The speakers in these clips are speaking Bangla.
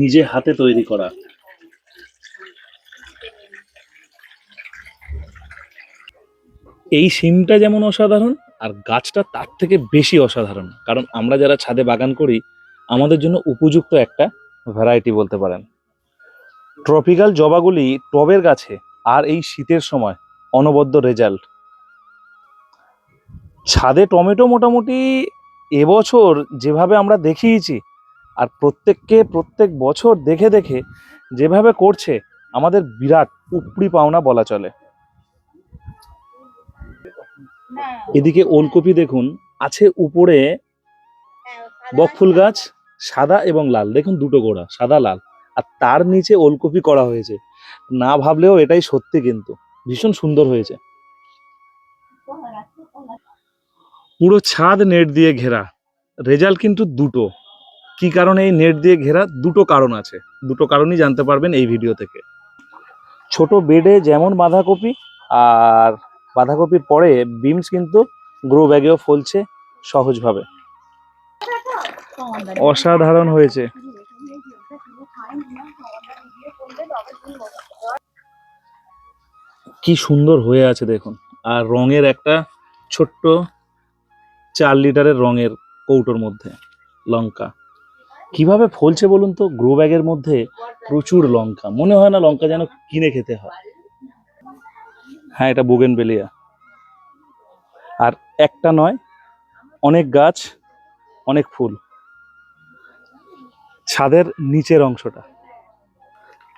নিজে হাতে তৈরি করা। এই সিমটা যেমন অসাধারণ, আর গাছটা তার থেকে বেশি অসাধারণ। কারণ আমরা যারা ছাদে বাগান করি, আমাদের জন্য উপযুক্ত একটা ভ্যারাইটি বলতে পারেন। ট্রপিক্যাল জবাগুলি টবের গাছে, আর এই শীতের সময় অনবদ্য রেজাল্ট ছাদে টমেটো মোটামুটি এবছর যেভাবে আমরা দেখিয়েছি আর প্রত্যেককে প্রত্যেক বছর দেখে দেখে যেভাবে করছে, আমাদের বিরাট উপরি পাওনা বলা চলে। এদিকে ওলকপি দেখুন, আছে উপরে বকফুল গাছ, সাদা এবং লাল। দেখুন দুটো গোড়া, সাদা, লাল। আর তার নিচে ওলকপি করা হয়েছে। না ভাবলেও এটাই সত্যি কিন্তু। ভীষণ সুন্দর হয়েছে। পুরো ছাদ নেট দিয়ে ঘেরা। রেজাল্ট কিন্তু দুটো। কি কারণে এই নেট দিয়ে ঘেরা? দুটো কারণ আছে। দুটো কারণই জানতে পারবেন এই ভিডিও থেকে। ছোট বেডে যেমন বাঁধাকপি, আর বাঁধাকপির পরে বিমস কিন্তু গ্রো ব্যাগেও ফলছে সহজভাবে। অসাধারণ হয়েছে। কি সুন্দর হয়ে আছে দেখুন। আর রঙের একটা ছোট্ট চার লিটারের রঙের কৌটোর মধ্যে লঙ্কা। কীভাবে ফলছে বলুন তো? গ্রো ব্যাগের মধ্যে প্রচুর লঙ্কা। মনে হয় না লঙ্কা যেন কিনে খেতে হয়। হ্যাঁ এটা বুগেন বেলিয়া আর একটা নয়, অনেক গাছ, অনেক ফুল। ছাদের নিচের অংশটা।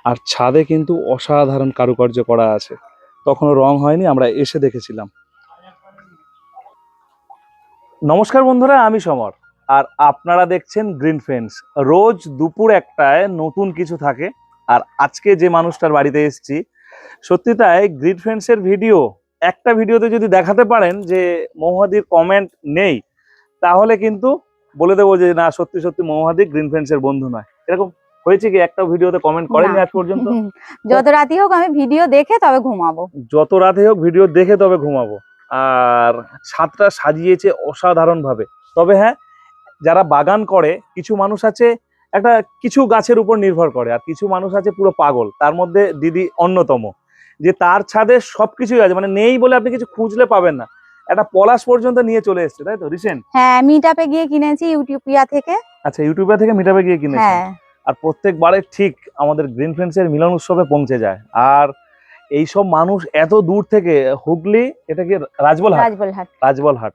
আর ছাদে কিন্তু অসাধারণ কারুকার্য করা আছে। তখনও রং হয়নি, আমরা এসে দেখেছিলাম। নমস্কার বন্ধুরা, আমি সমর। আর আপনারা দেখছেন গ্রিন ফেন্স রোজ দুপুর একটায় নতুন কিছু থাকে। আর আজকে যে মানুষটার বাড়িতে এসেছি সত্যি তাই গ্রিন ফ্রেন্ডসের ভিডিও একটা ভিডিওতে যদি দেখাতে পারেন যে মৌহাদির কমেন্ট নেই তাহলে কিন্তু বলে দেবো যে না সত্যি সত্যি মৌহাদি গ্রিন ফ্রেন্ডসের বন্ধু নয়। এরকম হয়েছে কি? একটা ভিডিওতে কমেন্ট করেনি আজ পর্যন্ত? যত রাতি হোক আমি ভিডিও দেখে তবে ঘুমাবো। যত রাতে হোক ভিডিও দেখে তবে ঘুমাবো। আর ছাদটা সাজিয়েছে অসাধারণ ভাবে তবে হ্যাঁ যারা বাগান করে কিছু মানুষ আছে একটা কিছু গাছের উপর নির্ভর করে আর কিছু মানুষ আছে পুরো পাগল। তার মধ্যে দিদি অন্যতম যে তার ছাদে সবকিছুই আছে মানে নেই বলে আপনি কিছু খুঁজলে পাবেন না। একটা পলাশ পর্যন্ত নিয়ে চলে এসছে তাই তো রিসেন্ট? হ্যাঁ মিটাপে গিয়ে কিনেছি ইউটিউবিয়া থেকে। আচ্ছা ইউটিউবিয়া থেকে মিটাপে গিয়ে কিনেছি হ্যাঁ। আর প্রত্যেকবারে ঠিক আমাদের গ্রিন ফ্রেন্ডসের মিলন উৎসবে পৌঁছে যায়। আর এই সব মানুষ এত দূর থেকে হুগলি এটা কি রাজবলহাট? রাজবলহাট। রাজবলহাট।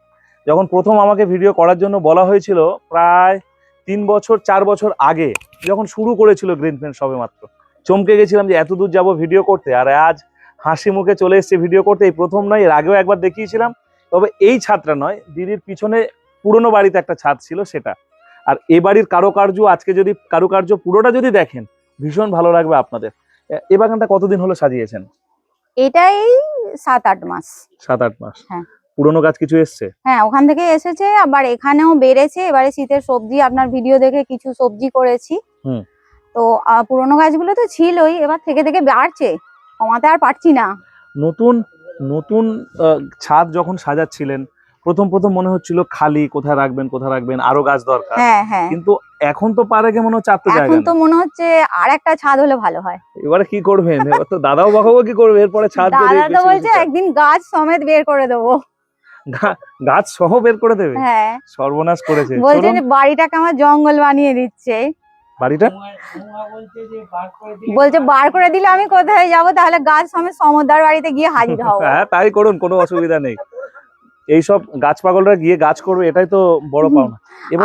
যখন প্রথম আমাকে ভিডিও করার জন্য বলা হয়েছিল প্রায় তিন বছর চার বছর আগে যখন শুরু করেছিল গ্রিন ফ্রেন্ড সবে মাত্র চমকে গেছিলাম যে এত দূর যাব ভিডিও করতে। আর আজ হাসি মুখে চলে এসেছে ভিডিও করতে। এই প্রথম নয় এর আগেও একবার দেখিয়েছিলাম। তবে এই ছাদটা নয় দিদির পিছনে পুরনো বাড়িতে একটা ছাদ ছিল সেটা। আর এ বাড়ির কারুকার্য আজকে যদি কারুকার্য পুরোটা যদি দেখেন ভীষণ ভালো লাগবে আপনাদের। এ- বাগানটা কতদিন হলো সাজিয়েছেন? এটাই সাত আট মাস। সাত আট মাস। হ্যাঁ। পুরনো গাছ কিছু এসছে? হ্যাঁ ওখান থেকে এসেছে আবার এখানেও বেড়েছে। এবারে শীতের সবজি আপনার ভিডিও দেখে কিছু সবজি করেছি। হুম। তো পুরোনো গাছগুলো তো ছিলই এবার থেকে থেকে বাড়ছে। কমাতে আর পারছি না। নতুন নতুন ছাদ যখন সাজাচ্ছিলেন প্রথম প্রথম মনে হচ্ছিল খালি কোথায় রাখবেন কোথায় রাখবেন আরও গাছ দরকার। হ্যাঁ হ্যাঁ। কিন্তু এখন তো পারে মনে হচ্ছে আর তো জায়গা এখন তো মনে হচ্ছে আর একটা ছাদ হলে ভালো হয়। এবারে কি করবেন? এবার তো দাদাও বাবাও কি করবে এরপরে ছাদ দাদা তো বলছে একদিন গাছ সমেত বের করে দেবো। গাছ সহ বের করে দেবে? হ্যাঁ। সর্বনাশ করেছে। বলছে যে বাড়িটাকে আমার জঙ্গল বানিয়ে দিচ্ছে। বাড়িটা? বলছে বার করে দিলে আমি কোথায় যাব? তাহলে গাছ সমেত সমুদ্র বাড়িতে গিয়ে হাজির হব। হ্যাঁ তাই করুন কোনো অসুবিধা নেই। এইসব গাছ পাগলরা গিয়ে গাছ করবে এটাই তো বড় পাওনা।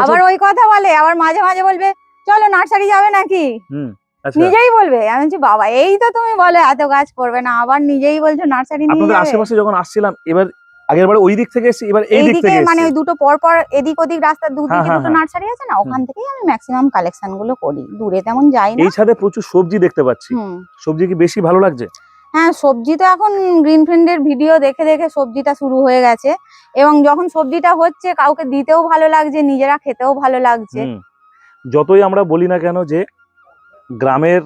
আবার ওই কথা বলে আবার মাঝে মাঝে বলবে চলো নার্সারি যাবে নাকি? হুম আচ্ছা। নিজেই বলবে। আমি বলছি বাবা এই তো তুমি বলে এত গাছ করবে না। আবার নিজেই বলছো নার্সারি নিয়ে আপনাদের আশেপাশে যখন আসছিলাম এবার আগের বারে ওই দিক থেকে এসেছি এবার এই দিক থেকে মানে ওই দুটো পর পর এদিক ওদিক রাস্তার হ্যাঁ, দুদিকে হ্যাঁ, দুটো হ্যাঁ। নার্সারি আছে না ওখান থেকেই আমি ম্যাক্সিমাম কালেকশনগুলো করি। দূরে তেমন যাই না। এই ছাদে প্রচুর সবজি দেখতে পাচ্ছি। সবজি কি বেশি ভালো লাগছে? হ্যাঁ সবজি তো এখন গ্রিন ফ্রেন্ডের ভিডিও দেখে দেখে সবজিটা শুরু হয়ে গেছে। এবং যখন সবজিটা হচ্ছে কাউকে দিতেও ভালো লাগছে নিজেরা খেতেও ভালো লাগছে। যতই আমরা বলি না কেন যে গ্রামের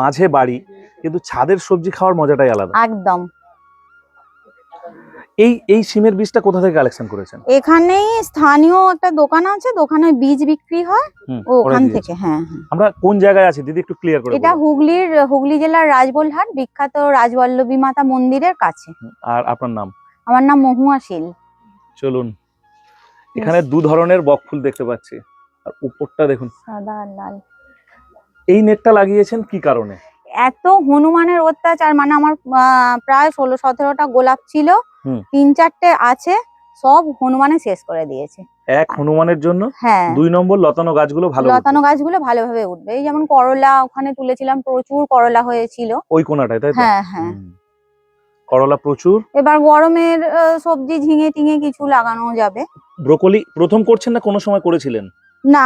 মাঝে বাড়ি কিন্তু ছাদের সবজি খাওয়ার মজাটাই আলাদা। একদম। এই এই সিমের বীজটা কোথা থেকে কালেকশন করেছেন? এখানেই স্থানীয় একটা দোকান আছে দোকানে বীজ বিক্রি হয় ওখান থেকে হ্যাঁ হ্যাঁ। আমরা কোন জায়গায় আছি? দিদি একটু ক্লিয়ার করে এটা হুগলির হুগলি জেলার রাজবলহাট বিখ্যাত রাজবল্লভী মাতা মন্দিরের কাছে। আর আপনার নাম? আমার নাম মহুয়া শীল। চলুন এখানে দু ধরনের বকফুল দেখতে পাচ্ছি। আর উপরটা দেখুন। সাদা আর লাল। এই নেটটা লাগিয়েছেন কি কারণে? এত হনুমানের অত্যাচার মানে আমার আহ, প্রায় ষোলো সতেরোটা গোলাপ ছিল। তিন চারটে আছে সব হনুমানে শেষ করে দিয়েছে। এক হনুমানের জন্য? হ্যাঁ। দুই নম্বর লতানো গাছগুলো ভালো লতানো গাছগুলো ভালোভাবে উঠবে। এই যেমন করলা ওখানে তুলেছিলাম প্রচুর করলা হয়েছিল। ওই কোনাটায় তাই হ্যাঁ হ্যাঁ। করলা প্রচুর। এবার গরমের সবজি ঝিঙে টিঙে কিছু লাগানো যাবে। ব্রোকলি প্রথম করছেন না কোনো সময় করেছিলেন? না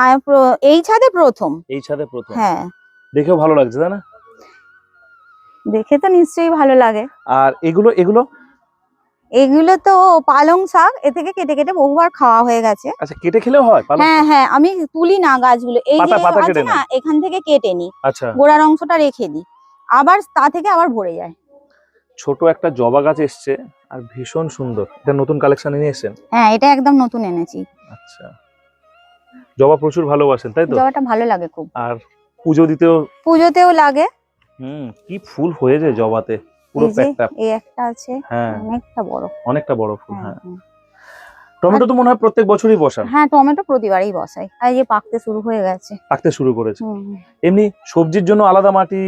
এই ছাদে প্রথম। এই ছাদে প্রথম। হ্যাঁ। দেখেও ভালো লাগছে তাই না? দেখে তো নিশ্চয়ই ভালো লাগে। আর এগুলো এগুলো এগুলো তো পালং শাক এ থেকে কেটে কেটে বহুবার খাওয়া হয়ে গেছে। আচ্ছা কেটে খেলেও হয় হ্যাঁ হ্যাঁ আমি তুলি না গাছগুলো। এই যে আছে না এখান থেকে কেটে নি আচ্ছা। গোড়ার অংশটা রেখে দিই। আবার তা থেকে আবার ভরে যায়। ছোট একটা জবা গাছ এসছে আর ভীষণ সুন্দর। এটা নতুন কালেকশন নিয়ে এসেছেন? হ্যাঁ এটা একদম নতুন এনেছি। আচ্ছা। জবা প্রচুর ভালোবাসেন তাই তো? জবাটা ভালো লাগে খুব। আর পুজো দিতেও পুজোতেও লাগে। হুম কি ফুল হয়েছে জবাতে। পুরো প্যাকটা। এই একটা আছে হ্যাঁ। অনেকটা বড় অনেকটা বড় ফুল হ্যাঁ, হ্যাঁ। হ্যাঁ। টমেটো তো মনে হয় প্রত্যেক বছরই বসান হ্যাঁ টমেটো প্রতিবারই বসাই আর যে পাকতে শুরু হয়ে গেছে। পাকতে শুরু করেছে। এমনি সবজির জন্য আলাদা মাটি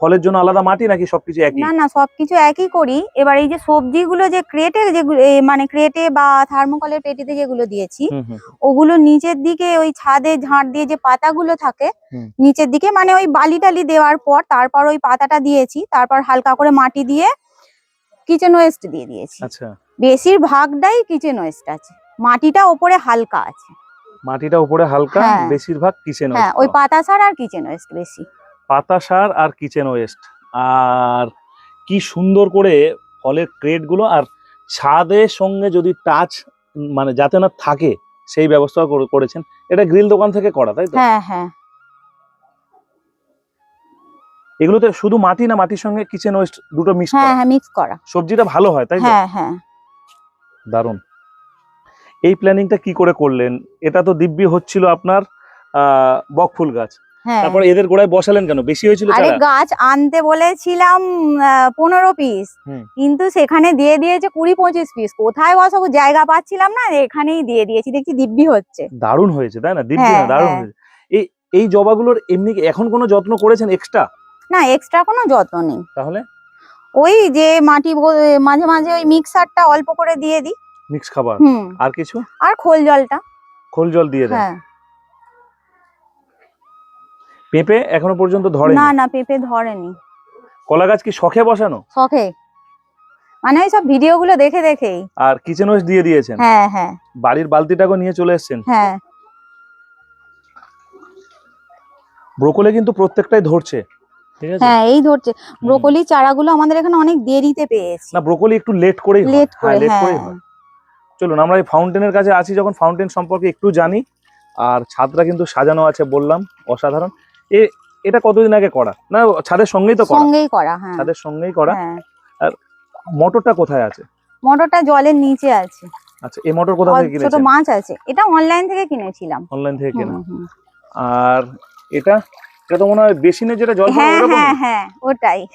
ফলের জন্য আলাদা মাটি নাকি সবকিছু একই? না না সবকিছু একই করি। এবার এই যে সবজিগুলো যে ক্রেটে এ, মানে ক্রেটে বা থার্মোকলের পেটিতে যেগুলো দিয়েছি ওগুলো নিচের দিকে ওই ছাদে ঝাড় দিয়ে যে পাতাগুলো থাকে নিচের দিকে মানে ওই বালি টালি দেওয়ার পর তারপর ওই পাতাটা দিয়েছি তারপর হালকা করে মাটি দিয়ে কিচেন ওয়েস্ট দিয়ে দিয়েছি। আচ্ছা। বেশিরভাগটাই কিচেন ওয়েস্ট আছে। মাটিটা ওপরে হালকা আছে। মাটিটা উপরে হালকা হ্যাঁ। বেশিরভাগ কিচেন হ্যাঁ ওই পাতা ছাড়া আর কিচেন ওয়েস্ট বেশি। পাতা সার আর কিচেন ওয়েস্ট। আর কি সুন্দর করে ফলের ক্রেটগুলো আর ছাদের সঙ্গে যদি টাচ মানে যাতে না থাকে সেই ব্যবস্থা করেছেন। এটা গ্রিল দোকান থেকে করা তাই তো? হ্যাঁ হ্যাঁ। এগুলোতে শুধু মাটি না মাটির সঙ্গে কিচেন ওয়েস্ট দুটো মিক্স হ্যাঁ হ্যাঁ মিক্স করা। সবজিটা ভালো হয় তাই তো? হ্যাঁ হ্যাঁ। দারুণ। এই প্ল্যানিংটা কি করে করলেন? এটা তো দিব্যি হচ্ছিল আপনার আহ বকফুল গাছ। তারপর এদের গোড়ায় বসালেন কেন? বেশি হয়েছিল আরে গাছ আনতে বলেছিলাম পনেরো পিস কিন্তু সেখানে দিয়ে দিয়েছে কুড়ি পঁচিশ পিস কোথায় বসাবো? জায়গা পাচ্ছিলাম না এখানেই দিয়ে দিয়েছি। দেখছি দিব্যি হচ্ছে। দারুণ হয়েছে তাই না? দিব্যি না হ্যাঁ, দারুণ হ্যাঁ। হয়েছে। এই এই জবাগুলোর এমনি এখন কোনো যত্ন করেছেন এক্সট্রা না এক্সট্রা কোনো যত্ন নেই। তাহলে? ওই যে মাটি মাঝে মাঝে ওই মিক্সারটা অল্প করে দিয়ে দিই। মিক্স খাবার? আর কিছু? আর খোল জলটা। খোল জল দিয়ে দেয় হ্যাঁ। পেঁপে এখনও পর্যন্ত ধরে না না পেঁপে ধরেনি। কলা গাছ কি শখে বসানো? শখে। মানে ওই সব ভিডিও গুলো দেখে দেখেই। আর কিচেন ওয়েস্ট দিয়ে দিয়েছেন? হ্যাঁ হ্যাঁ। বাড়ির বালতিটাকে নিয়ে চলে এসেছেন? হ্যাঁ। ব্রোকলে কিন্তু প্রত্যেকটাই ধরছে। ঠিক আছে? হ্যাঁ এই ধরছে। ব্রোকলি চারাগুলো আমাদের এখানে অনেক দেরিতে পেয়েছি। না ব্রোকলি একটু লেট করেই হয়। লেট হ্যাঁ করে লেট করেই হয়। চলুন আমরা এই ফাউন্টেনের কাছে আছি যখন ফাউন্টেন সম্পর্কে একটু জানি। আর ছাদটা কিন্তু সাজানো আছে বললাম অসাধারণ। এ এটা কতদিন আগে করা? না ছাদের সঙ্গেই তো করা? সঙ্গেই করা হ্যাঁ। ছাদের সঙ্গেই করা? হ্যাঁ। মোটরটা কোথায় আছে? মোটরটা জলের নিচে আছে। আচ্ছা এই মোটর কোথা থেকে ছোট মাছ আছে। এটা অনলাইন থেকে কিনেছিলাম। অনলাইন থেকে কেনা। আর এটা? এটা তো মনে হয় বেসিনে যেটা জল হ্যাঁ হ্যাঁ হ্যাঁ ওটাই।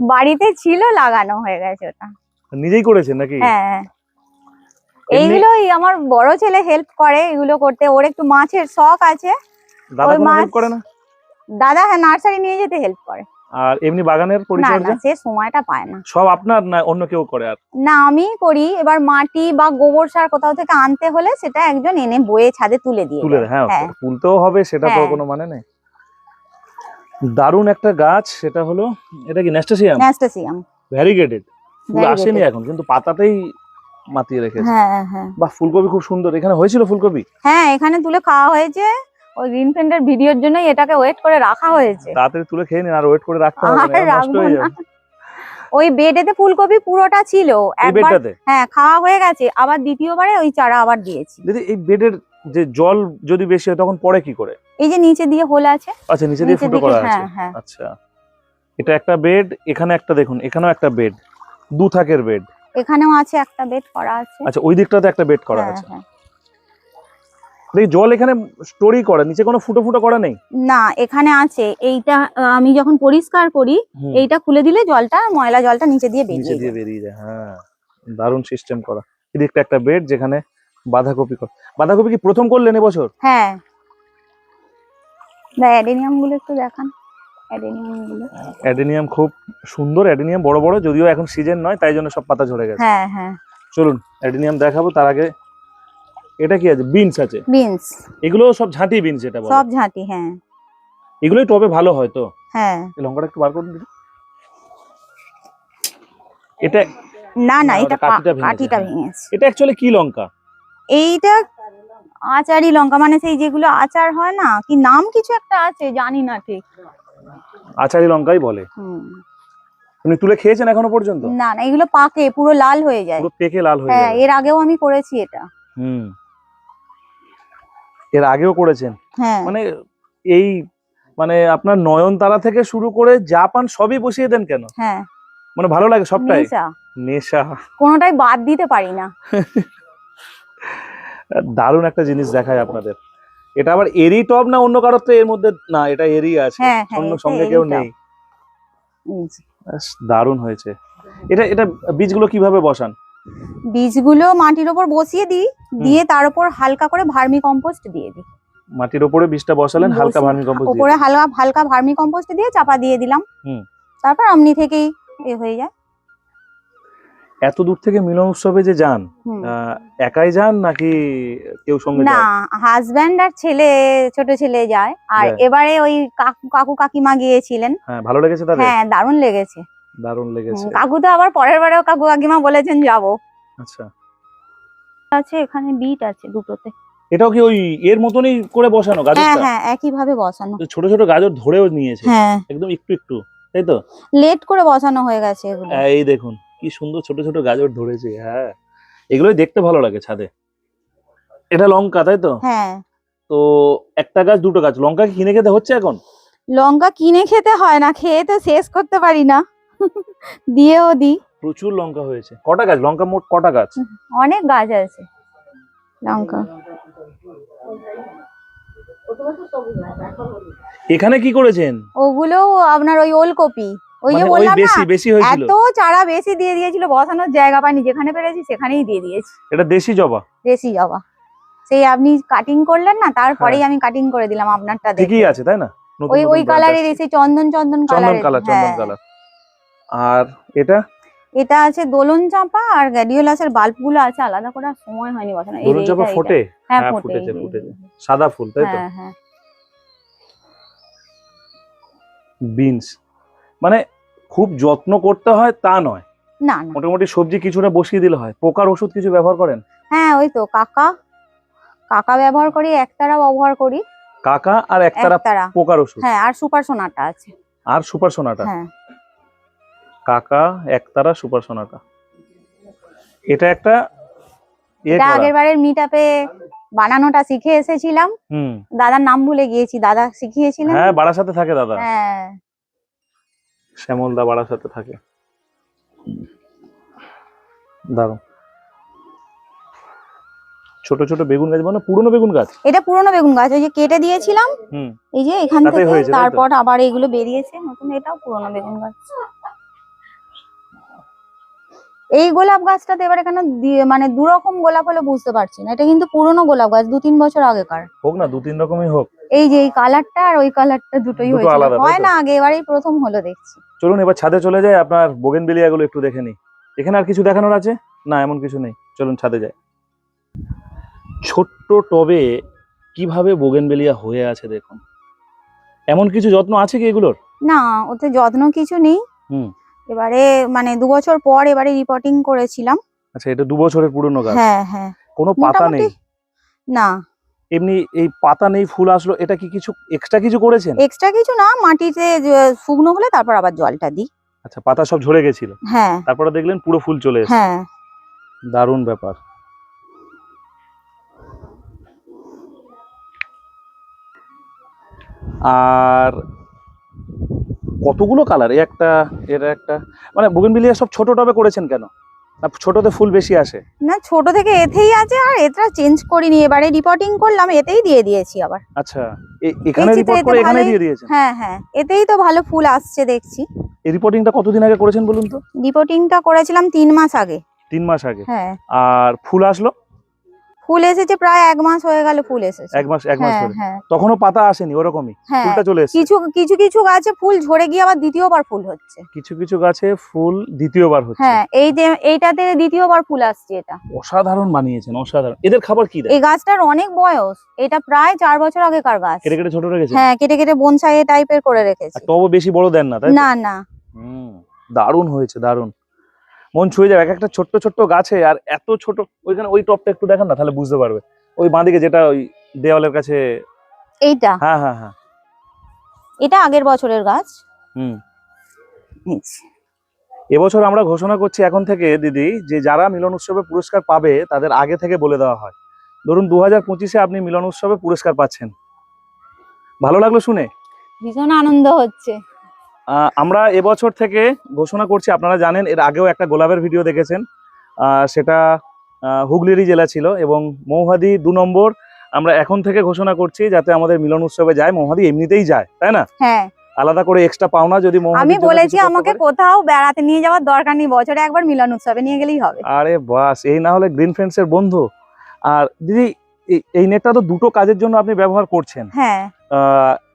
বাড়িতে ছিল লাগানো হয়ে গেছে ওটা। নিজেই করেছেন নাকি? হ্যাঁ এমনি- এইগুলোই আমার বড় ছেলে হেল্প করে এগুলো করতে। ওর একটু মাছের শখ আছে। দাদা হেল্প করে না? দাদা হ্যাঁ নার্সারি নিয়ে যেতে হেল্প করে। আর এমনি বাগানের পরিচর্যা? সে সময়টা পায় না। সব আপনার না অন্য কেউ করে আর? না আমি করি। এবার মাটি বা গোবর সার কোথাও থেকে আনতে হলে সেটা একজন এনে বয়ে ছাদে তুলে দিয়ে তুলে হ্যাঁ হ্যাঁ। তুলতেও হবে সেটা তো হ্যাঁ। কোনো মানে নেই। দারুণ একটা গাছ সেটা হলো এটা কি ন্যাস্টাসিয়াম ন্যাস্টাসিয়াম ভ্যারিগেটেড ফুল আসেনি এখন কিন্তু পাতাতেই মাতিয়ে রেখেছে। হ্যাঁ হ্যাঁ। বাহ ফুলকপি খুব সুন্দর। এখানে হয়েছিল ফুলকপি? হ্যাঁ এখানে তুলে খাওয়া হয়েছে। ওই গ্রিন ফ্রেন্ডের ভিডিওর জন্যই এটাকে ওয়েট করে রাখা হয়েছে। তাড়াতাড়ি তুলে খেয়ে নিন আর ওয়েট করে রাখতে হবে না নষ্ট হয়ে যাবে। ওই বেডেতে ফুলকপি পুরোটা ছিল একবার হ্যাঁ খাওয়া হয়ে গেছে আবার দ্বিতীয়বারে ওই চারা আবার দিয়েছি। দিদি এই বেডের যে জল যদি বেশি হয় তখন পড়ে কি করে? এই যে নিচে দিয়ে হোল আছে। আচ্ছা নিচে দিয়ে ফুটো করা আছে। হ্যাঁ হ্যাঁ। আচ্ছা। এটা একটা বেড এখানে একটা দেখুন এখানেও একটা বেড দু থাকের বেড। এখানেও আছে একটা বেড করা আছে। আচ্ছা ওই দিকটাতে একটা বেড করা হ্যাঁ, আছে। হ্যাঁ। দেখি জল এখানে স্টোরি করে নিচে কোনো ফুটো ফুটো করা নেই? না এখানে আছে এইটা আমি যখন পরিষ্কার করি এইটা খুলে দিলে জলটা ময়লা জলটা নিচে দিয়ে নিচে বেরিয়ে দিয়ে যায় বেরিয়ে যায় হ্যাঁ। দারুণ সিস্টেম করা। এদিকটা একটা বেড যেখানে বাঁধাকপি কর বাঁধাকপি কি প্রথম করলেন এবছর? হ্যাঁ। না অ্যাডেনিয়ামগুলো একটু দেখান। অ্যাডেনিয়ামগুলো অ্যাডেনিয়াম খুব সুন্দর অ্যাডেনিয়াম বড় বড় যদিও এখন সিজন নয় তাই জন্য সব পাতা ঝরে গেছে। হ্যাঁ হ্যাঁ। চলুন অ্যাডেনিয়াম দেখাবো তার আগে এটা কি আছে? বিনস আছে। বিনস এগুলো সব ঝাঁটি বিনস যেটা বলে। সব ঝাঁটি হ্যাঁ। এগুলোই টবে ভালো হয় তো? হ্যাঁ। এই লঙ্কাটা একটু বার করুন দিদি। এটা না না এটা ওটা কাঠিটা কা- ভেঙেছে, কাঠিটা হ্যাঁ। ভেঙেছে। এটা অ্যাকচুয়ালি কি লঙ্কা? এইটা আচারি লঙ্কা মানে সেই যেগুলো আচার হয় না কি নাম কিছু একটা আছে জানি না ঠিক। আচারি লঙ্কাই বলে। হুম। আপনি তুলে খেয়েছেন এখনও পর্যন্ত? না না এগুলো পাকে পুরো লাল হয়ে যায়। পুরো পেকে লাল হয়ে যায়। হ্যাঁ এর আগেও আমি করেছি এটা। হুম। এর আগেও করেছেন। হ্যাঁ। মানে এই মানে আপনার নয়নতারা থেকে শুরু করে জাপান সবই বসিয়ে দেন কেন? হ্যাঁ। মানে ভালো লাগে সবটাই? নেশা। কোনোটাই বাদ দিতে পারি না। দারুণ একটা জিনিস দেখায় আপনাদের। এটা আবার এরি টপ না অন্য কারোর তো এর মধ্যে? না এটা এরই আছে। হ্যাঁ অন্য সঙ্গে কেউ নেই। দারুণ হয়েছে। এটা এটা বীজগুলো কীভাবে বসান? বীজগুলো মাটির ওপর বসিয়ে দিই দিয়ে তার উপর হালকা করে ভার্মি কম্পোস্ট দিয়ে দিই। মাটির ওপরে বীজটা বসালেন হালকা ভার্মি কম্পোস্ট উপরে হালকা হালকা ভার্মি কম্পোস্ট দিয়ে চাপা দিয়ে দিলাম। হুম। তারপর অমনি থেকেই এ হয়ে যায়। এত দূর থেকে মিলন উৎসবে যে যান একাই যান নাকি কেউ সঙ্গে না হাজব্যান্ড আর ছেলে ছোট ছেলে যায়। আর এবারে ওই কাকু কাকু কাকিমা গিয়েছিলেন। হ্যাঁ ভালো লেগেছে তাদের? হ্যাঁ দারুণ লেগেছে। দারুণ লেগেছে। কাকু তো আবার পরের বারেও কাকু কাকিমা বলেছেন যাব। আচ্ছা। আছে এখানে বিট আছে দুটোতে। এটাও কি ওই এর মতনই করে বসানো হ্যাঁ গাজরটা? হ্যাঁ একই ভাবে বসানো। তো ছোট ছোট গাজর ধরেও নিয়েছে। হ্যাঁ। একদম একটু একটু তাই তো? লেট করে বসানো হয়ে গেছে এগুলো। হ্যাঁ, এই দেখুন কি সুন্দর ছোট ছোট গাজর ধরেছে হ্যাঁ। এগুলোই দেখতে ভালো লাগে ছাদে। এটা লঙ্কা তাই তো? হ্যাঁ। তো একটা গাছ দুটো গাছ লঙ্কা কিনে খেতে হচ্ছে এখন? লঙ্কা কিনে খেতে হয় না খেয়ে তো শেষ করতে পারি না। দিয়েও দিই। প্রচুর লঙ্কা হয়েছে। কটা গাছ? লঙ্কা মোট কটা গাছ? অনেক গাছ আছে। লঙ্কা। এখানে কি করেছেন? ওগুলো আপনার ওই ওলকপি। ওই যে মানে বললাম না বেশি বেশি হয়েছিল? এত চারা বেশি দিয়ে দিয়েছিল বসানোর জায়গা পাইনি যেখানে পেরেছি সেখানেই দিয়ে দিয়েছি। এটা দেশি জবা? দেশি জবা। সেই আপনি কাটিং করলেন না তারপরেই আমি কাটিং করে দিলাম আপনারটা দেখে। হ্যাঁ। ঠিকই আছে তাই না? ওই ওই কালারের। এসে চন্দন চন্দন চন্দন কালার চন্দন কালার আর এটা? এটা আছে দোলন চাঁপা আর গ্যাডিওলাসের বাল্বগুলো আছে আলাদা করে সময় হয়নি বসানো। ধরুন চাপা ফোটে? হ্যাঁ হ্যাঁ, ফোটে ফুটেছে, ফুটেছে। সাদা ফুল তাই তো? হ্যাঁ হ্যাঁ। বিনস। মানে খুব যত্ন করতে হয় তা নয়। না না। মোটামুটি সবজি কিছুটা বসিয়ে দিলে হয়। পোকার ওষুধ কিছু ব্যবহার করেন? হ্যাঁ ওই তো কাকা। কাকা ব্যবহার করি একতারা ব্যবহার করি। কাকা আর একতারা পোকার ওষুধ? হ্যাঁ আর সুপার সোনাটা আছে। আর সুপার সোনাটা হ্যাঁ। কাকা একতারা সুপার সোনাটা এটা একটা ইয়ে এটা আগের বারের মিটআপে বানানোটা শিখে এসেছিলাম। দাদার নাম ভুলে গিয়েছি দাদা শিখিয়েছিলেন? হ্যাঁ বাড়ার সাথে থাকে দাদা। হ্যাঁ। শ্যামলদা বাড়ার সাথে থাকে। দারুণ। ছোট ছোট বেগুন গাছ মানে পুরনো বেগুন গাছ। এটা পুরনো বেগুন গাছ ওই যে কেটে দিয়েছিলাম। হুম। এই যে এখান থেকে? তারপর আবার এগুলো বেরিয়েছে নতুন এটাও পুরনো বেগুন গাছ। এই গোলাপ গাছটাতে এবার এখানে মানে দু রকম গোলাপ হলে বুঝতে পারছি না। এটা কিন্তু পুরনো গোলাপ গাছ দু তিন বছর আগেকার। হোক না দু তিন রকমই হোক। এই যে এই কালারটা আর ওই কালারটা দুটোই আলাদা, হয় না আগে এবারেই প্রথম হলো দেখছি। চলুন এবার ছাদে চলে যাই আপনার বোগেনগুলো একটু দেখে নিই। এখানে আর কিছু দেখানোর আছে? না এমন কিছু নেই। চলুন ছাদে যাই। ছোট্ট টবে কীভাবে বোগেনবেলিয়া হয়ে আছে দেখুন। এমন কিছু যত্ন আছে কি এগুলোর? না ওতে যত্ন কিছু নেই। হুম। এবারে মানে দু বছর পর এবারে রিপোর্টিং করেছিলাম। আচ্ছা এটা দু বছরের পুরনো গাছ? হ্যাঁ হ্যাঁ। কোনো পাতা নেই? না। এমনি এই পাতা নেই ফুল আসলো এটা কি কিছু এক্সট্রা কিছু করেছেন? এক্সট্রা কিছু না মাটিতে শুকনো হলে তারপর আবার জলটা দিই। আচ্ছা পাতা সব ঝরে গেছিল? হ্যাঁ। তারপরে দেখলেন পুরো ফুল চলে এসেছে। হ্যাঁ। দারুণ ব্যাপার। আর কতগুলো কালার এই একটা এর একটা। মানে বুগেনভিলিয়া সব ছোট টবে করেছেন কেন? না ছোটতে ফুল বেশি আসে? না ছোট থেকে এতেই আছে আর এটা চেঞ্জ করিনি। এবারে রিপোর্টিং করলাম এতেই দিয়ে দিয়েছি আবার। আচ্ছা এখানে রিপোর্ট করে এখানে দিয়ে দিয়েছেন? হ্যাঁ হ্যাঁ এতেই তো ভালো ফুল আসছে দেখছি। এই রিপোর্টিংটা কতদিন আগে করেছেন বলুন তো? রিপোর্টিংটা করেছিলাম তিন মাস আগে। তিন মাস আগে। হ্যাঁ। আর ফুল আসলো? ফুল এসেছে প্রায় এক মাস হয়ে গেল ফুল এসেছে। এক মাস এক মাস হ্যাঁ হ্যাঁ। তখনও পাতা আসেনি ওরকমই। হ্যাঁ ফুলটা চলে এসেছে। কিছু কিছু কিছু গাছে ফুল ঝরে গিয়ে আবার দ্বিতীয়বার ফুল হচ্ছে। কিছু কিছু গাছে ফুল দ্বিতীয়বার হচ্ছে। হ্যাঁ এই যে এইটাতে দ্বিতীয়বার ফুল আসছে এটা। অসাধারণ বানিয়েছেন অসাধারণ। এদের খাবার কি দেয়? এই গাছটার অনেক বয়স। এটা প্রায় চার বছর আগেকার গাছ। কেটে কেটে ছোট রেখেছে? হ্যাঁ কেটে কেটে বনসাই টাইপের করে রেখেছে। টবও বেশি বড় দেন না তাই না না। হুম দারুণ হয়েছে দারুণ। মন ছুঁয়ে যাবে। এক একটা ছোট্ট ছোট্ট গাছে আর এত ছোট ওইখানে ওই টপটা একটু দেখান না তাহলে বুঝতে পারবে। ওই বাঁদিকে যেটা ওই দেওয়ালের কাছে এইটা? হ্যাঁ হ্যাঁ হ্যাঁ। এটা আগের বছরের গাছ? হুম। এবছর আমরা ঘোষণা করছি এখন থেকে দিদি যে যারা মিলন উৎসবে পুরস্কার পাবে তাদের আগে থেকে বলে দেওয়া হয়। ধরুন দু হাজার পঁচিশে আপনি মিলন উৎসবে পুরস্কার পাচ্ছেন। ভালো লাগল শুনে? ভীষণ আনন্দ হচ্ছে। আমরা এবছর থেকে ঘোষণা করছি আপনারা জানেন এর আগেও একটা গোলাপের ভিডিও দেখেছেন। আহ, সেটা হুগলিরই জেলা ছিল এবং মৌহাদি দু নম্বর আমরা এখন থেকে ঘোষণা করছি যাতে আমাদের মিলন উৎসবে যায় মৌহাদি এমনিতেই যায় তাই না? হ্যাঁ। আলাদা করে এক্সট্রা পাওনা যদি আমি বলেছি আমাকে কোথাও বেড়াতে নিয়ে যাওয়ার দরকার নেই বছরে একবার মিলন উৎসবে নিয়ে গেলেই হবে। আরে বাস এই না হলে গ্রিন ফ্রেন্ডস এর বন্ধু। আর দিদি এই- নেটটা তো দুটো কাজের জন্য আপনি ব্যবহার করছেন। হ্যাঁ।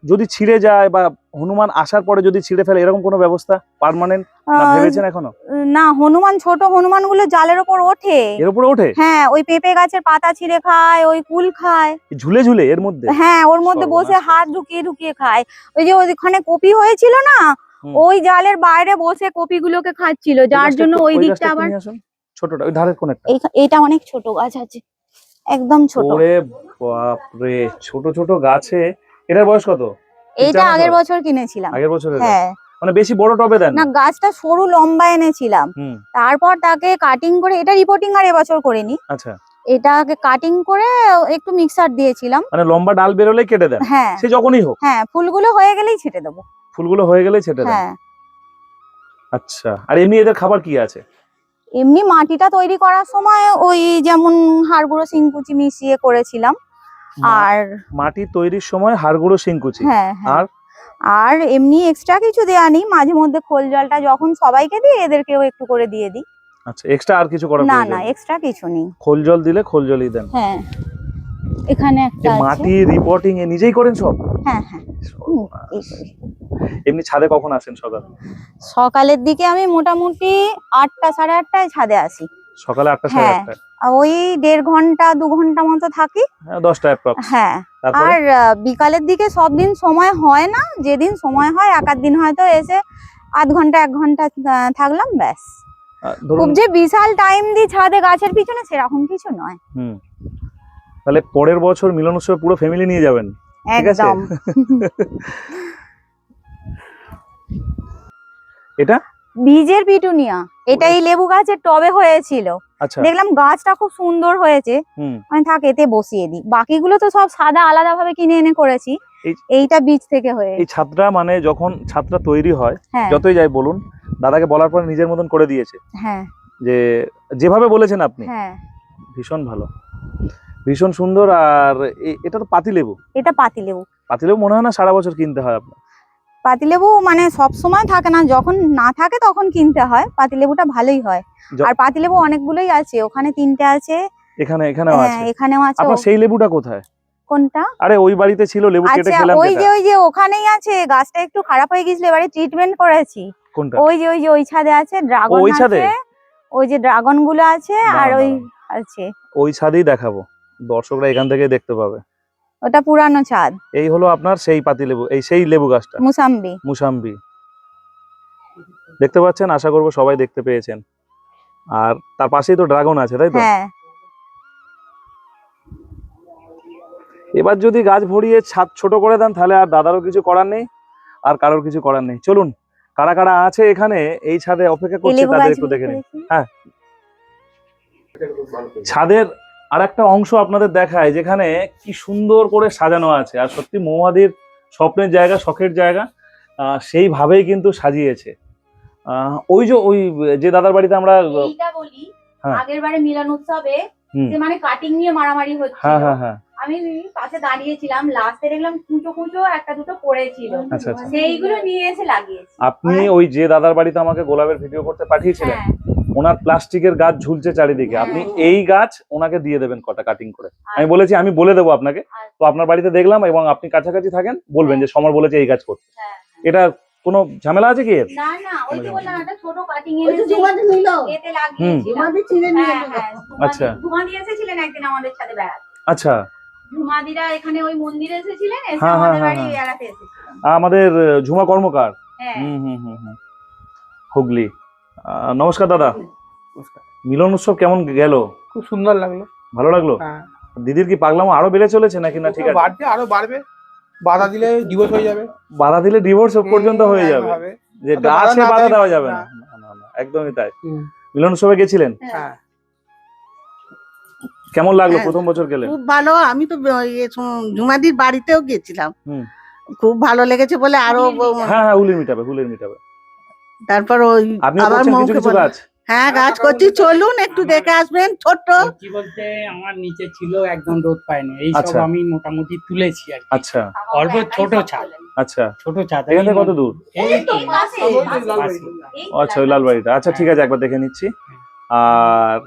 যদি ছিঁড়ে যায় বা হনুমান আসার পরে যদি ছিঁড়ে ফেলে এরকম কোনো ব্যবস্থা পার্মানেন্ট না ভেবেছেন এখনও? না হনুমান ছোট হনুমানগুলো জালের ওপর ওঠে। এর উপরে ওঠে? হ্যাঁ ওই পেঁপে গাছের পাতা ছিঁড়ে খায় ওই কুল খায়। ঝুলে ঝুলে এর মধ্যে? হ্যাঁ ওর মধ্যে বসে হাত ঢুকিয়ে ঢুকিয়ে খায়। ওই যে ওইখানে কপি হয়েছিল না ওই জালের বাইরে বসে কপি গুলোকে খাচ্ছিল যার জন্য ওই দিকটা আবার। ছোটটা ওই ধারের কোন একটা এইটা অনেক ছোট গাছ আছে একদম ছোট। ওরে বাপরে ছোট ছোট গাছে এটার বয়স কত? এইটা আগের বছর? বছর কিনেছিলাম। আগের বছরের গাছ। হ্যাঁ। মানে বেশি বড় টবে দেন? না গাছটা সরু লম্বা এনেছিলাম। তারপর তাকে কাটিং করে এটা রিপোর্টিং আর এবছর করিনি। আচ্ছা। এটাকে কাটিং করে একটু মিক্সার দিয়েছিলাম। মানে লম্বা ডাল বেরোলেই কেটে দেন? হ্যাঁ। সে যখনই হোক। হ্যাঁ ফুলগুলো হয়ে গেলেই ছেটে দেবো। ফুলগুলো হয়ে গেলেই ছেটে দেন? হ্যাঁ। আচ্ছা। আর এমনি এদের খাবার কি আছে? এমনি মাটিটা তৈরি করার সময় ওই যেমন হাড়গুঁড়ো সিংকুচি মিশিয়ে করেছিলাম। আর মাটি তৈরির সময় হাড়গুঁড়ো শিংকুচি। হ্যাঁ হ্যাঁ। আর? আর এমনি এক্সট্রা কিছু দেয়া নেই। মাঝে মধ্যে খোল জলটা যখন সবাইকে দিই এদেরকেও একটু করে দিয়ে দিই। আচ্ছা এক্সট্রা আর কিছু করার না না এক্সট্রা কিছু নেই। খোল জল দিলে খোল জলই দেন। হ্যাঁ। এখানে একটা মাটি রিপোর্টিং এ নিজেই করেন সব? হ্যাঁ হ্যাঁ। করি। এমনি ছাদে কখন আসেন সকাল? সকালের দিকে আমি মোটামুটি আটটা সাড়ে আটটায় ছাদে আসি। সকালে আটটা সাড়ে হ্যাঁ। আটটায়। ওই দেড় ঘণ্টা দু ঘণ্টা মতো থাকি। হ্যাঁ দশটা হ্যাঁ আর বিকালের দিকে সব দিন সময় হয় না। যেদিন সময় হয় এক দিন হয়তো এসে আধ ঘণ্টা এক ঘণ্টা থাকলাম ব্যাস। খুব যে বিশাল টাইম দিই ছাদে গাছের পিছনে সেরকম কিছু নয়। হুম। তাহলে পরের বছর মিলন উৎসবে পুরো ফ্যামিলি নিয়ে যাবেন। একদম। এটা? বীজের পিটুনিয়া এটা এই লেবু গাছের টবে হয়েছিল। আচ্ছা। দেখলাম গাছটা খুব সুন্দর হয়েছে। আমি থাক এতে বসিয়ে দিই। বাকিগুলো তো সব সাদা আলাদা ভাবে কিনে এনে করেছি। এইটা বীজ থেকে হয়ে এই ছাদটা মানে যখন ছাদটা তৈরি হয় হ্যাঁ। যতই যাই বলুন দাদাকে বলার পরে নিজের মতন করে দিয়েছে। হ্যাঁ। যে যেভাবে বলেছেন আপনি। হ্যাঁ। ভীষণ ভালো। ভীষণ সুন্দর আর এটা তো পাতিলেবু। এটা পাতিলেবু। পাতিলেবু মনে হয় না সারা বছর কিনতে হয় আপনার। পাতিলেবু মানে সব সময় থাকে না। যখন না থাকে তখন কিনতে হয়। পাতিলেবুটা ভালোই হয়। আর পাতিলেবু অনেকগুলোই আছে। ওখানে তিনটে আছে। এখানে এখানেও হ্যাঁ আছে। এখানেও আছে। আপনার সেই লেবুটা কোথায়? কোনটা? আরে ওই বাড়িতে ছিল লেবু কেটে আচ্ছা খেলাম ওই যে ওই যে ওখানেই আছে। গাছটা একটু খারাপ হয়ে গেছিল এবারে ট্রিটমেন্ট করেছি। কোনটা? ওই যে ওই যে ওই ছাদে আছে ড্রাগন ওই ছাদে? ওই যে ড্রাগনগুলো আছে আর ওই আছে। ওই ছাদেই দেখাবো। দর্শকরা এখান থেকে দেখতে পাবে। ওটা পুরানো ছাদ। এই হলো আপনার সেই পাতিলেবু এই সেই লেবু গাছটা। মুসাম্বি। মুসাম্বি। দেখতে পাচ্ছেন? আশা করব সবাই দেখতে পেয়েছেন। আর তার পাশেই তো ড্রাগন আছে তাই তো? হ্যাঁ। এবার যদি গাছ ভরিয়ে ছাদ ছোট করে দেন তাহলে আর দাদারও কিছু করার নেই আর কারোর কিছু করার নেই। চলুন কারা কারা আছে এখানে এই ছাদে অপেক্ষা করছে তাদের একটু দেখে নিন। হ্যাঁ। ছাদের আর একটা অংশ আপনাদের দেখায় যেখানে কি সুন্দর করে সাজানো আছে। আর সত্যি মৌমাদির স্বপ্নের জায়গা শখের জায়গা সেইভাবেই কিন্তু সাজিয়েছে। ওই যে ওই যে দাদার বাড়িতে আমরা বলি হ্যাঁ। আগের বারে মিলন উৎসবে যে মানে কাটিং নিয়ে মারামারি হচ্ছে হ্যাঁ হ্যাঁ হ্যাঁ। আমি পাশে দাঁড়িয়েছিলাম লাস্টে দেখলাম কুচো কুচো একটা দুটো পড়েছিল। আচ্ছা, আচ্ছা। সেইগুলো নিয়ে এসে লাগিয়েছি। আপনি ওই যে দাদার বাড়িতে আমাকে গোলাপের ভিডিও করতে পাঠিয়েছিলেন? হ্যাঁ। ওনার প্লাস্টিকের গাছ ঝুলছে চারিদিকে। হ্যাঁ। আপনি এই গাছ ওনাকে দিয়ে দেবেন কটা কাটিং করে। আমি বলেছি আমি বলে দেবো আপনাকে। তো আপনার বাড়িতে দেখলাম এবং আপনি কাছাকাছি থাকেন বলবেন যে সমর বলেছে এই গাছ করতে। হ্যাঁ। এটা কোনো ঝামেলা আছে কি এর? না না ওই যে বললাম একটা ছোট কাটিং ওই যে এনে এতে লাগিয়েছিলাম জুমাদি চিনে নিয়ে হ্যাঁ এলো। হ্যাঁ আচ্ছা। ধুমাদি এসেছিলেন একদিন আমাদের সাথে বেড়াতে। আচ্ছা। ধুমাদিরা এখানে ওই মন্দিরে এসেছিলেন এসে হ্যাঁ, হ্যাঁ, আমাদের হ্যাঁ, বাড়ি হ্যাঁ। এসেছিলেন। আমাদের ঝুমা কর্মকার। হ্যাঁ। হুম হুম হুম হুম। হুগলি। নমস্কার দাদা। মিলন উৎসব কেমন গেল? খুব সুন্দর লাগল। ভালো লাগল? হ্যাঁ। দিদির কি পাগলামো আরও বেড়ে চলেছে নাকি না? ঠিক আছে। বাড়ছে আরও বাড়বে। বাধা দিলে ডিভোর্স হয়ে যাবে। বাধা দিলে ডিভোর্স পর্যন্ত হয়ে যাবে। যে বাধা গাছে বাধা দেওয়া যাবে না। একদমই তাই। মিলন উৎসবে গেছিলেন? হ্যাঁ। কেমন লাগল হ্যাঁ। প্রথম বছর গেলে? খুব ভালো। আমি তো ইয়ে জুমাদির বাড়িতেও গেছিলাম। হুম। খুব ভালো লেগেছে বলে আরও হ্যাঁ হ্যাঁ হুলির মিটাবে হুলির মিটাবে তারপর ওই আপনিও আবার মৌকে গাছ হ্যাঁ গাছ করছি চলুন একটু দেখে আসবেন ছোট্ট। সত্যি বলতে আমার নিচে ছিল একদম রোদ পায়নি এই সব আচ্ছা। আমি মোটামুটি তুলেছি আর আচ্ছা। অল্প ছোট ছাদ। আচ্ছা। ছোট ছাদ। এখান কত দূর? আচ্ছা ওই লালবাড়িটা আচ্ছা ঠিক আছে একবার দেখে নিচ্ছি। আর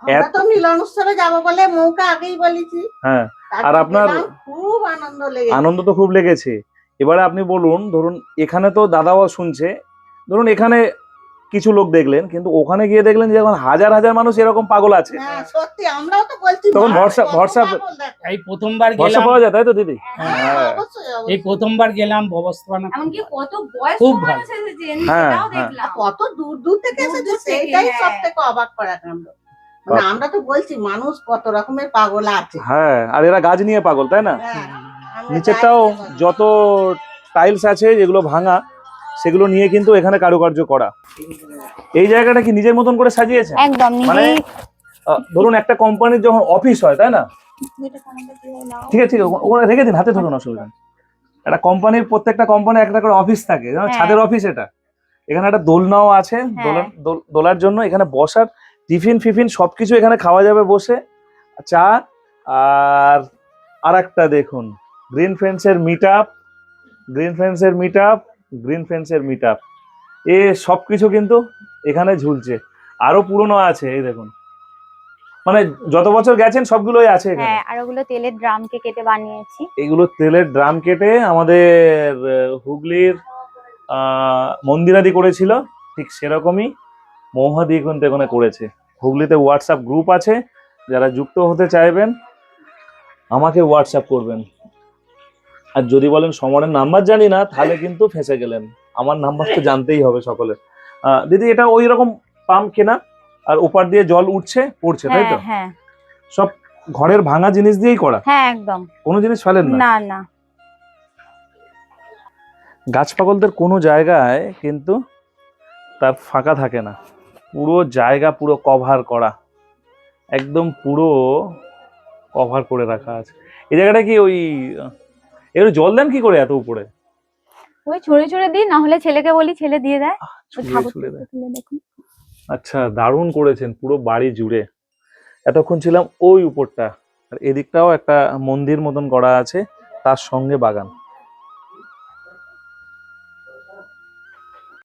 আমরা এত- তো মিলন উৎসবে যাব বলে মৌকে আগেই বলেছি। হ্যাঁ আর আপনার- খুব আনন্দ লেগেছে। আনন্দ তো খুব লেগেছে। এবারে আপনি বলুন ধরুন এখানে তো দাদাও শুনছে ধরুন এখানে কিছু লোক দেখলেন কিন্তু ওখানে গিয়ে দেখলেন যে এখন হাজার হাজার মানুষ এরকম পাগল আছে। হ্যাঁ সত্যি আমরাও তো বলছি তখন ভরসা- ভরসা- এই প্রথমবার ভরসা গেলাম। পাওয়া যায় তাই তো দিদি? হ্যাঁ, হ্যাঁ। এই প্রথমবার গেলাম ব্যবস্থাপনা এমনকি কত বয়স্ক খুব ভালো। হ্যাঁ, হ্যাঁ। কত দূর দূর থেকে এসেছে হ্যাঁ। সব থেকে অবাক করার কাণ্ড। মানে আমরা তো বলছি মানুষ কত রকমের পাগল আছে। হ্যাঁ আর এরা গাছ নিয়ে পাগল তাই না? নিচেরটাও। যত টাইলস আছে যেগুলো ভাঙা সেগুলো নিয়ে কিন্তু এখানে কারুকার্য করা। এই জায়গাটা কি নিজের মতন করে সাজিয়েছে একদম মানে ধরুন একটা কোম্পানির যখন অফিস হয় তাই না? ঠিক আছে ঠিক আছে ওখানে রেখে দিন হাতে ধরুন অসুবিধা। একটা কোম্পানির প্রত্যেকটা কোম্পানি একটা করে অফিস থাকে। হ্যাঁ। ছাদের অফিস এটা। এখানে একটা দোলনাও আছে হ্যাঁ। দোলার- দোল- দোলার জন্য। এখানে বসার টিফিন ফিফিন সবকিছু এখানে খাওয়া যাবে বসে। চা আর আর একটা দেখুন গ্রিন ফ্রেন্ডসের মিট আপ গ্রিন ফ্রেন্ডসের মিট আপ গ্রিন ফ্রেন্ডসের মিট আপ এ সবকিছু কিন্তু এখানে ঝুলছে। আরও পুরনো আছে এই দেখুন। মানে যত বছর গেছেন সবগুলোই আছে এখানে। হ্যাঁ আর ওগুলো তেলের ড্রামকে কেটে বানিয়েছি। এগুলো তেলের ড্রাম কেটে আমাদের হুগলির মন্দিরাদি করেছিল। ঠিক সেরকমই মৌহাদি কিন্তু এখানে করেছে। হুগলিতে হোয়াটসঅ্যাপ গ্রুপ আছে। যারা যুক্ত হতে চাইবেন আমাকে হোয়াটসঅ্যাপ করবেন। আর যদি বলেন সমরের নাম্বার জানি না তাহলে কিন্তু ফেঁসে গেলেন। আমার নাম্বার তো জানতেই হবে সকলের। আহ, দিদি এটা ওই রকম পাম্প কেনা আর ওপার দিয়ে জল উঠছে পড়ছে তাই তো? হ্যাঁ। হ্যাঁ সব ঘরের ভাঙা জিনিস দিয়েই করা? হ্যাঁ একদম। কোনো জিনিস ফেলেন না? না না। গাছ পাগলদের কোনো জায়গায় কিন্তু তার ফাঁকা থাকে না। পুরো জায়গা পুরো কভার করা। একদম পুরো কভার করে রাখা আছে। এই জায়গাটা কি ওই এর জল দেন কি করে এত উপরে? ওই ছড়ে ছড়ে দিই না হলে ছেলেকে বলি ছেলে দিয়ে দেয়। ছুঁড়ে দেয়। আচ্ছা দারুণ করেছেন পুরো বাড়ি জুড়ে। এতক্ষণ ছিলাম ওই উপরটা আর এদিকটাও একটা মন্দির মতন করা আছে তার সঙ্গে বাগান।